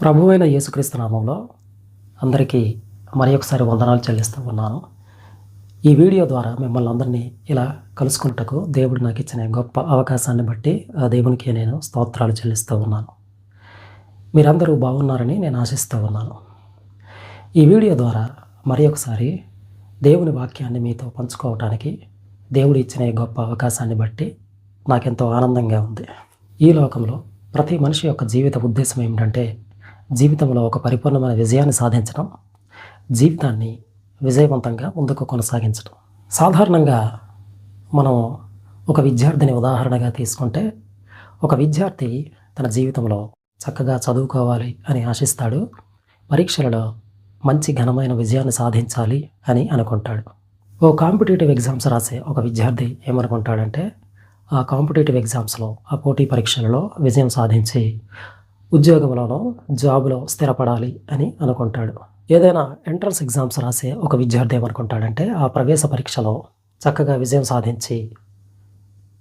ప్రభు అయిన యేసుక్రీస్తు నామంలో అందరికీ మరి ఒకసారి వందనాలు చెల్లిస్తూ ఉన్నాను. ఈ వీడియో ద్వారా మిమ్మల్ని అందరినీ ఇలా కలుసుకుంటకు దేవుడు నాకు ఇచ్చిన గొప్ప అవకాశాన్ని బట్టి ఆ దేవునికి నేను స్తోత్రాలు చెల్లిస్తూ ఉన్నాను. మీరందరూ బాగున్నారని నేను ఆశిస్తూ ఉన్నాను. ఈ వీడియో ద్వారా మరి ఒకసారి దేవుని వాక్యాన్ని మీతో పంచుకోవటానికి దేవుడు ఇచ్చిన గొప్ప అవకాశాన్ని బట్టి నాకెంతో ఆనందంగా ఉంది. ఈ లోకంలో ప్రతి మనిషి యొక్క జీవిత ఉద్దేశం ఏమిటంటే జీవితంలో ఒక పరిపూర్ణమైన విజయాన్ని సాధించడం జీవితాన్ని విజయవంతంగా ముందుకు కొనసాగించడం. సాధారణంగా మనం ఒక విద్యార్థిని ఉదాహరణగా తీసుకుంటే ఒక విద్యార్థి తన జీవితంలో చక్కగా చదువుకోవాలి అని ఆశిస్తాడు పరీక్షలలో మంచి ఘనమైన విజయాన్ని సాధించాలి అని అనుకుంటాడు. ఓ కాంపిటేటివ్ ఎగ్జామ్స్ రాసే ఒక విద్యార్థి ఏమనుకుంటాడంటే ఆ కాంపిటేటివ్ ఎగ్జామ్స్లో ఆ పోటీ పరీక్షలలో విజయం సాధించి ఉద్యోగంలోనో జాబులో స్థిరపడాలి అని అనుకుంటాడు. ఏదైనా ఎంట్రన్స్ ఎగ్జామ్స్ రాసే ఒక విద్యార్థి ఏమనుకుంటాడంటే ఆ ప్రవేశ పరీక్షలో చక్కగా విజయం సాధించి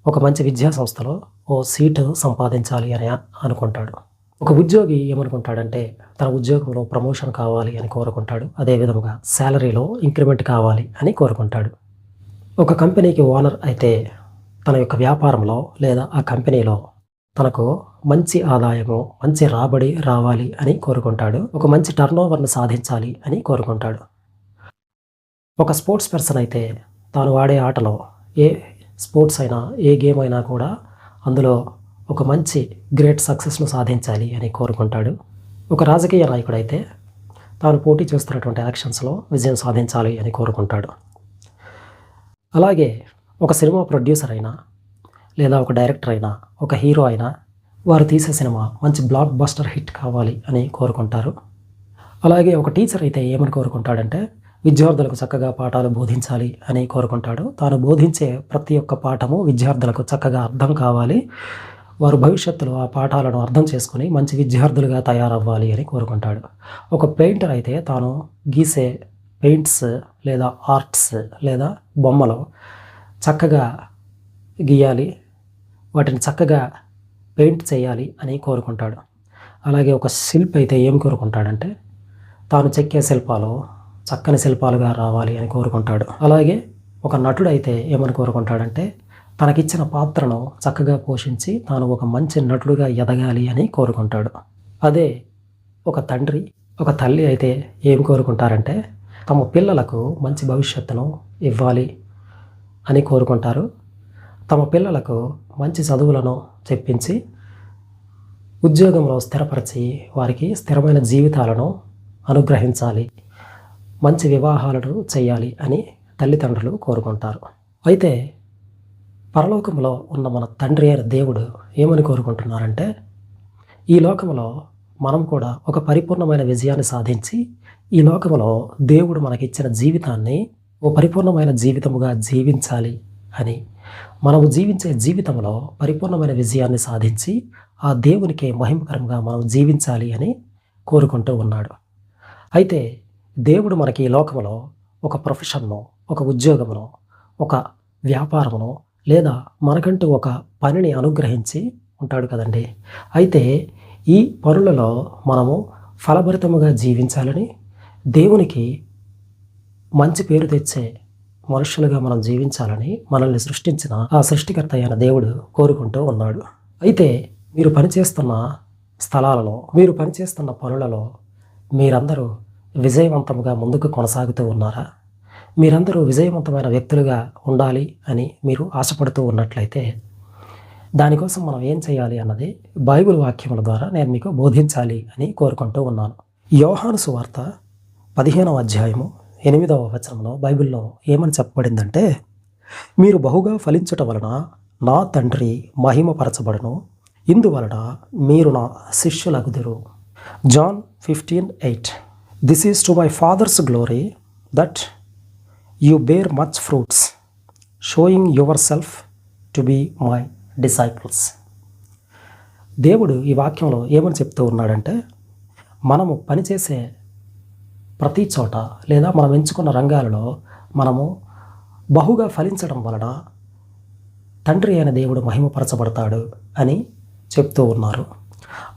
ఒక మంచి విద్యా సంస్థలో ఓ సీటు సంపాదించాలి అని అనుకుంటాడు. ఒక ఉద్యోగి ఏమనుకుంటాడంటే తన ఉద్యోగంలో ప్రమోషన్ కావాలి అని కోరుకుంటాడు. అదేవిధంగా శాలరీలో ఇంక్రిమెంట్ కావాలి అని కోరుకుంటాడు. ఒక కంపెనీకి ఓనర్ అయితే తన యొక్క వ్యాపారంలో లేదా ఆ కంపెనీలో తనకు మంచి ఆదాయము మంచి రాబడి రావాలి అని కోరుకుంటాడు. ఒక మంచి టర్న్ ఓవర్ను సాధించాలి అని కోరుకుంటాడు. ఒక స్పోర్ట్స్ పర్సన్ అయితే తాను ఆడే ఆటలో ఏ స్పోర్ట్స్ అయినా ఏ గేమ్ అయినా కూడా అందులో ఒక మంచి గ్రేట్ సక్సెస్ను సాధించాలి అని కోరుకుంటాడు. ఒక రాజకీయ నాయకుడైతే తాను పోటీ చేస్తున్నటువంటి ఎలక్షన్స్లో విజయం సాధించాలి అని కోరుకుంటాడు. అలాగే ఒక సినిమా ప్రొడ్యూసర్ అయినా లేదా ఒక డైరెక్టర్ అయినా ఒక హీరో అయినా వారు తీసే సినిమా మంచి బ్లాక్ బస్టర్ హిట్ కావాలి అని కోరుకుంటారు. అలాగే ఒక టీచర్ అయితే ఏమని కోరుకుంటాడంటే విద్యార్థులకు చక్కగా పాఠాలు బోధించాలి అని కోరుకుంటాడు. తాను బోధించే ప్రతి ఒక్క పాఠము విద్యార్థులకు చక్కగా అర్థం కావాలి. వారు భవిష్యత్తులో ఆ పాఠాలను అర్థం చేసుకొని మంచి విద్యార్థులుగా తయారవ్వాలి అని కోరుకుంటాడు. ఒక పెయింటర్ అయితే తాను గీసే పెయింట్స్ లేదా ఆర్ట్స్ లేదా బొమ్మలు చక్కగా గీయాలి వాటిని చక్కగా పెయింట్ చేయాలి అని కోరుకుంటాడు. అలాగే ఒక శిల్పి అయితే ఏం కోరుకుంటాడంటే తాను చెక్కే శిల్పాలు చక్కని శిల్పాలుగా రావాలి అని కోరుకుంటాడు. అలాగే ఒక నటుడు అయితే ఏమని కోరుకుంటాడంటే తనకిచ్చిన పాత్రను చక్కగా పోషించి తాను ఒక మంచి నటుడుగా ఎదగాలి అని కోరుకుంటాడు. అదే ఒక తండ్రి ఒక తల్లి అయితే ఏం కోరుకుంటారంటే తమ పిల్లలకు మంచి భవిష్యత్తును ఇవ్వాలి అని కోరుకుంటారు. తమ పిల్లలకు మంచి చదువులను చెప్పించి ఉద్యోగంలో స్థిరపరిచి వారికి స్థిరమైన జీవితాలను అనుగ్రహించాలి. మంచి వివాహాలను చేయాలి అని తల్లిదండ్రులు కోరుకుంటారు. అయితే పరలోకంలో ఉన్న మన తండ్రి అయిన దేవుడు ఏమని కోరుకుంటున్నారంటే ఈ లోకంలో మనం కూడా ఒక పరిపూర్ణమైన విజయాన్ని సాధించి ఈ లోకంలో దేవుడు మనకిచ్చిన జీవితాన్ని ఓ పరిపూర్ణమైన జీవితముగా జీవించాలి. అని. మనము జీవించే జీవితంలో పరిపూర్ణమైన విజయాన్ని సాధించి ఆ దేవునికి మహిమకరంగా మనం జీవించాలి అని కోరుకుంటూ ఉన్నాడు. అయితే దేవుడు మనకి ఈ లోకంలో ఒక ప్రొఫెషన్ను ఒక ఉద్యోగమును ఒక వ్యాపారమును లేదా మనకంటూ ఒక పనిని అనుగ్రహించి ఉంటాడు కదండి. అయితే ఈ పనులలో మనము ఫలభరితముగా జీవించాలని దేవునికి మంచి పేరు తెచ్చే మనుషులుగా మనం జీవించాలని మనల్ని సృష్టించిన ఆ సృష్టికర్త అయిన దేవుడు కోరుకుంటూ ఉన్నాడు. అయితే మీరు పనిచేస్తున్న స్థలాలలో మీరు పనిచేస్తున్న పనులలో మీరందరూ విజయవంతంగా ముందుకు కొనసాగుతూ ఉన్నారా? మీరందరూ విజయవంతమైన వ్యక్తులుగా ఉండాలి అని మీరు ఆశపడుతూ ఉన్నట్లయితే దానికోసం మనం ఏం చేయాలి అన్నది బైబిల్ వాక్యముల ద్వారా నేను మీకు బోధించాలి అని కోరుకుంటూ ఉన్నాను. యోహాను సువార్త పదిహేనవ అధ్యాయము ఎనిమిదవ వచనంలో బైబిల్లో ఏమని చెప్పబడిందంటే మీరు బహుగా ఫలించుట వలన నా తండ్రి మహిమపరచబడను. ఇందువలన మీరు నా శిష్యులగుదురు. John fifteen eight this is to my father's glory that you bear much fruits showing yourself to be my disciples దేవుడు ఈ వాక్యంలో ఏమని చెప్తూ ఉన్నాడంటే మనము పనిచేసే ప్రతి చోట లేదా మనం ఎంచుకున్న రంగాలలో మనము బహుగా ఫలించడం వలన తండ్రి అయిన దేవుడు మహిమపరచబడతాడు అని చెప్తూ ఉన్నారు.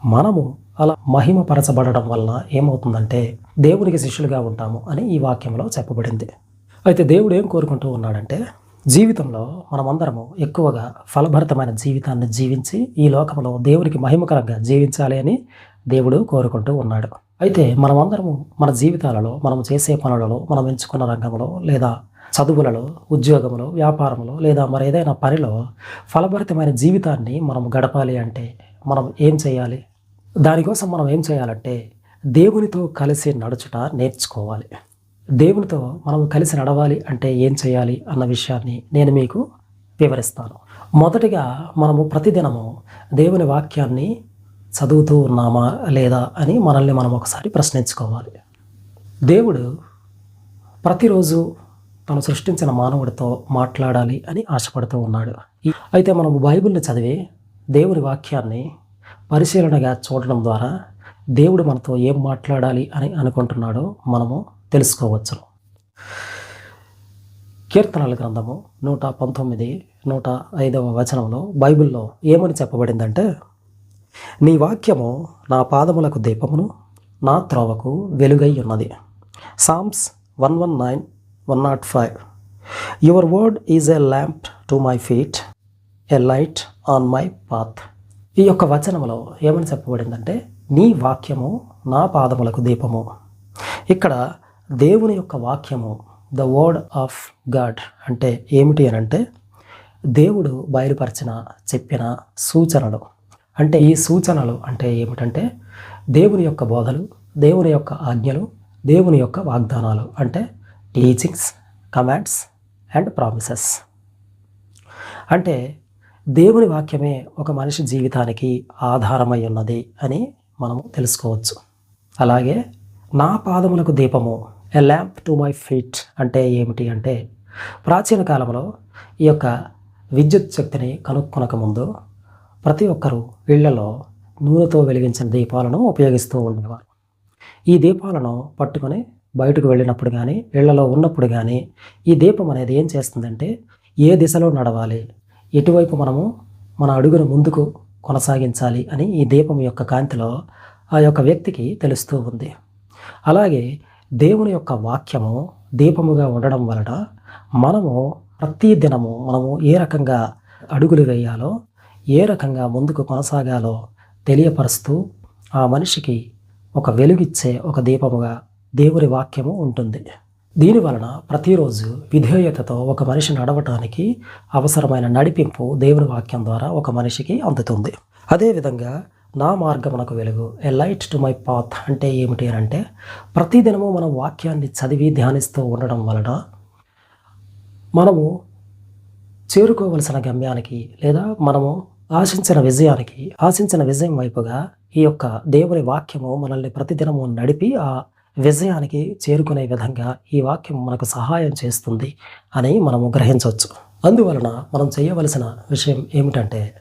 మనము అలా మహిమపరచబడడం వలన ఏమవుతుందంటే దేవునికి శిష్యులుగా ఉంటాము అని ఈ వాక్యంలో చెప్పబడింది. అయితే దేవుడు ఏం కోరుకుంటూ ఉన్నాడంటే జీవితంలో మనమందరము ఎక్కువగా ఫలభరితమైన జీవితాన్ని జీవించి ఈ లోకంలో దేవునికి మహిమకరంగా జీవించాలి అని దేవుడు కోరుకుంటూ ఉన్నాడు. అయితే మనమందరము మన జీవితాలలో మనం చేసే పనులలో మనం ఎంచుకున్న రంగంలో లేదా చదువులలో ఉద్యోగంలో వ్యాపారంలో లేదా మరి ఏదైనా పనిలో ఫలభరితమైన జీవితాన్ని మనం గడపాలి అంటే మనం ఏం చేయాలి? దానికోసం మనం ఏం చేయాలంటే దేవునితో కలిసి నడుచుట నేర్చుకోవాలి. దేవునితో మనం కలిసి నడవాలి అంటే ఏం చేయాలి అన్న విషయాన్ని నేను మీకు వివరిస్తాను. మొదటిగా మనము ప్రతిదినము దేవుని వాక్యాన్ని చదువుతూ ఉన్నామా లేదా అని మనల్ని మనం ఒకసారి ప్రశ్నించుకోవాలి. దేవుడు ప్రతిరోజు తను సృష్టించిన మానవుడితో మాట్లాడాలి అని ఆశపడుతూ ఉన్నాడు. అయితే మనం బైబిల్ని చదివి దేవుని వాక్యాన్ని పరిశీలనగా చూడడం ద్వారా దేవుడు మనతో ఏం మాట్లాడాలి అని అనుకుంటున్నాడో మనము తెలుసుకోవచ్చు. కీర్తనల గ్రంథము నూట పంతొమ్మిది నూట ఐదవ వచనంలో బైబిల్లో ఏమని చెప్పబడిందంటే నీ వాక్యము నా పాదములకు దీపమును నా త్రోవకు వెలుగై ఉన్నది. Psalms one one nine one nought five. Your word is a lamp to my feet a light on my path. ఈ యొక్క వచనంలో ఏమని చెప్పబడిందంటే నీ వాక్యము నా పాదములకు దీపము. ఇక్కడ దేవుని యొక్క వాక్యము ద వర్డ్ ఆఫ్ గాడ్ అంటే ఏమిటి అని అంటే దేవుడు బయలుపరిచిన చెప్పిన సూచనలు. అంటే ఈ సూచనలు అంటే ఏమిటంటే దేవుని యొక్క బోధలు దేవుని యొక్క ఆజ్ఞలు దేవుని యొక్క వాగ్దానాలు అంటే టీచింగ్స్ కమాండ్స్ అండ్ ప్రామిసెస్ అంటే దేవుని వాక్యమే ఒక మనిషి జీవితానికి ఆధారమై ఉన్నది అని మనము తెలుసుకోవచ్చు. అలాగే నా పాదములకు దీపము a lamp to my feet అంటే ఏమిటి అంటే ప్రాచీన కాలంలో ఈ యొక్క విద్యుత్ శక్తిని కనుక్కొనక ముందు ప్రతి ఒక్కరూ ఇళ్ళలో నూనెతో వెలిగించిన దీపాలను ఉపయోగిస్తూ ఉండేవారు. ఈ దీపాలను పట్టుకొని బయటకు వెళ్ళినప్పుడు కానీ ఇళ్ళలో ఉన్నప్పుడు కానీ ఈ దీపం అనేది ఏం చేస్తుందంటే ఏ దిశలో నడవాలి ఎటువైపు మనము మన అడుగును ముందుకు కొనసాగించాలి అని ఈ దీపం యొక్క కాంతిలో ఆ యొక్క వ్యక్తికి తెలుస్తూ ఉంది. అలాగే దేవుని యొక్క వాక్యము దీపముగా ఉండడం వలన మనము ప్రతి దినము మనము ఏ రకంగా అడుగులు వేయాలో ఏ రకంగా ముందుకు కొనసాగాలో తెలియపరుస్తూ ఆ మనిషికి ఒక వెలుగిచ్చే ఒక దీపముగా దేవుని వాక్యము ఉంటుంది. దీని వలన ప్రతిరోజు విధేయతతో ఒక మనిషి నడవటానికి అవసరమైన నడిపింపు దేవుని వాక్యం ద్వారా ఒక మనిషికి అందుతుంది. అదేవిధంగా నా మార్గమునకు వెలుగు a light to my path అంటే ఏమిటి అని అంటే ప్రతిదినము మనం వాక్యాన్ని చదివి ధ్యానిస్తూ ఉండడం వలన మనము చేరుకోవలసిన గమ్యానికి లేదా మనము ఆశించిన విజయానికి ఆశించిన విజయం వైపుగా ఈ యొక్క దేవుని వాక్యము మనల్ని ప్రతిదినము నడిపి ఆ విజయానికి చేరుకునే విధంగా ఈ వాక్యం మనకు సహాయం చేస్తుంది అని మనము గ్రహించవచ్చు. అందువలన మనం చేయవలసిన విషయం ఏమిటంటే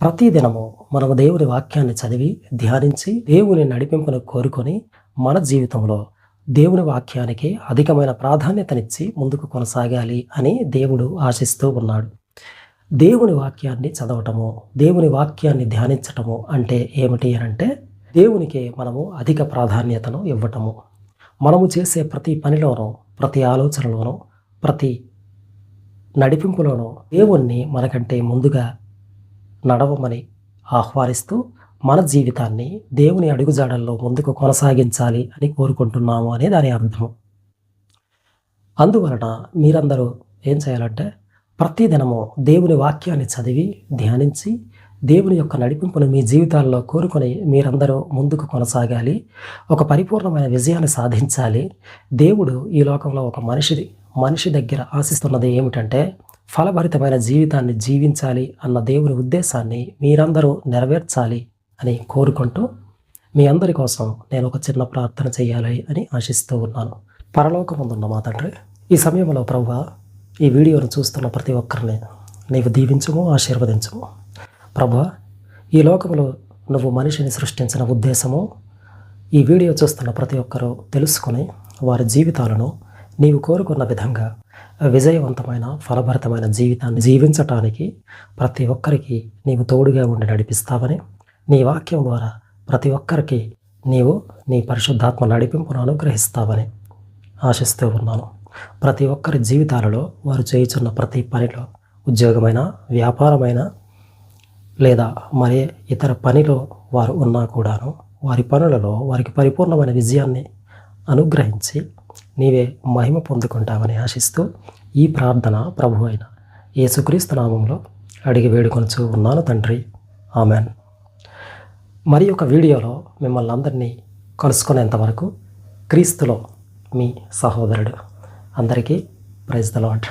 ప్రతిదినము మనము దేవుని వాక్యాన్ని చదివి ధ్యానించి దేవుని నడిపింపును కోరుకొని మన జీవితంలో దేవుని వాక్యానికి అధికమైన ప్రాధాన్యతనిచ్చి ముందుకు కొనసాగాలి అని దేవుడు ఆశిస్తూ ఉన్నాడు. దేవుని వాక్యాన్ని చదవటము దేవుని వాక్యాన్ని ధ్యానించటము అంటే ఏమిటి అని అంటే దేవునికి మనము అధిక ప్రాధాన్యతను ఇవ్వటము. మనము చేసే ప్రతి పనిలోనూ ప్రతి ఆలోచనలోనూ ప్రతి నడిపింపులోనూ దేవుణ్ణి మనకంటే ముందుగా నడవమని ఆహ్వానిస్తూ మన జీవితాన్ని దేవుని అడుగుజాడల్లో ముందుకు కొనసాగించాలి అని కోరుకుంటున్నాము అనే దాని అర్థం అందువలన మీరందరూ ఏం చేయాలంటే ప్రతిదినము దేవుని వాక్యాన్ని చదివి ధ్యానించి దేవుని యొక్క నడిపింపును మీ జీవితాల్లో కోరుకొని మీరందరూ ముందుకు కొనసాగాలి. ఒక పరిపూర్ణమైన విజయాన్ని సాధించాలి. దేవుడు ఈ లోకంలో ఒక మనిషిది. మనిషి దగ్గర ఆశిస్తున్నది ఏమిటంటే ఫలభరితమైన జీవితాన్ని జీవించాలి అన్న దేవుని ఉద్దేశాన్ని మీరందరూ నెరవేర్చాలి అని కోరుకుంటూ మీ అందరి కోసం నేను ఒక చిన్న ప్రార్థన చేయాలి అని ఆశిస్తూ ఉన్నాను. పరలోకముందున్న మా తండ్రి ఈ సమయంలో ప్రభు ఈ వీడియోను చూస్తున్న ప్రతి ఒక్కరిని నీవు దీవించము ఆశీర్వదించము. ప్రభా ఈ లోకంలో నువ్వు మనిషిని సృష్టించిన ఉద్దేశము ఈ వీడియో చూస్తున్న ప్రతి ఒక్కరూ తెలుసుకొని వారి జీవితాలను నీవు కోరుకున్న విధంగా విజయవంతమైన ఫలభరితమైన జీవితాన్ని జీవించటానికి ప్రతి ఒక్కరికి నీవు తోడుగా ఉండి నడిపిస్తావని నీ వాక్యం ద్వారా ప్రతి ఒక్కరికి నీవు నీ పరిశుద్ధాత్మ నడిపింపును అనుగ్రహిస్తావని ఆశిస్తూ ఉన్నాను. ప్రతి ఒక్కరి జీవితాలలో వారు చేయుచున్న ప్రతి పనిలో ఉద్యోగమైన వ్యాపారమైన లేదా మరి ఇతర పనిలో వారు ఉన్నా కూడాను వారి పనులలో వారికి పరిపూర్ణమైన విజయాన్ని అనుగ్రహించి నీవే మహిమ పొందుకుంటావని ఆశిస్తూ ఈ ప్రార్థన ప్రభు అయిన యేసుక్రీస్తు నామంలో అడిగి వేడుకొనుచు ఉన్నాను తండ్రి. ఆమెన్. మరి ఒక వీడియోలో మిమ్మల్ని అందరినీ కలుసుకునేంత వరకు క్రీస్తులో మీ సహోదరుడు అందరికీ ప్రైజ్ ద లాడ్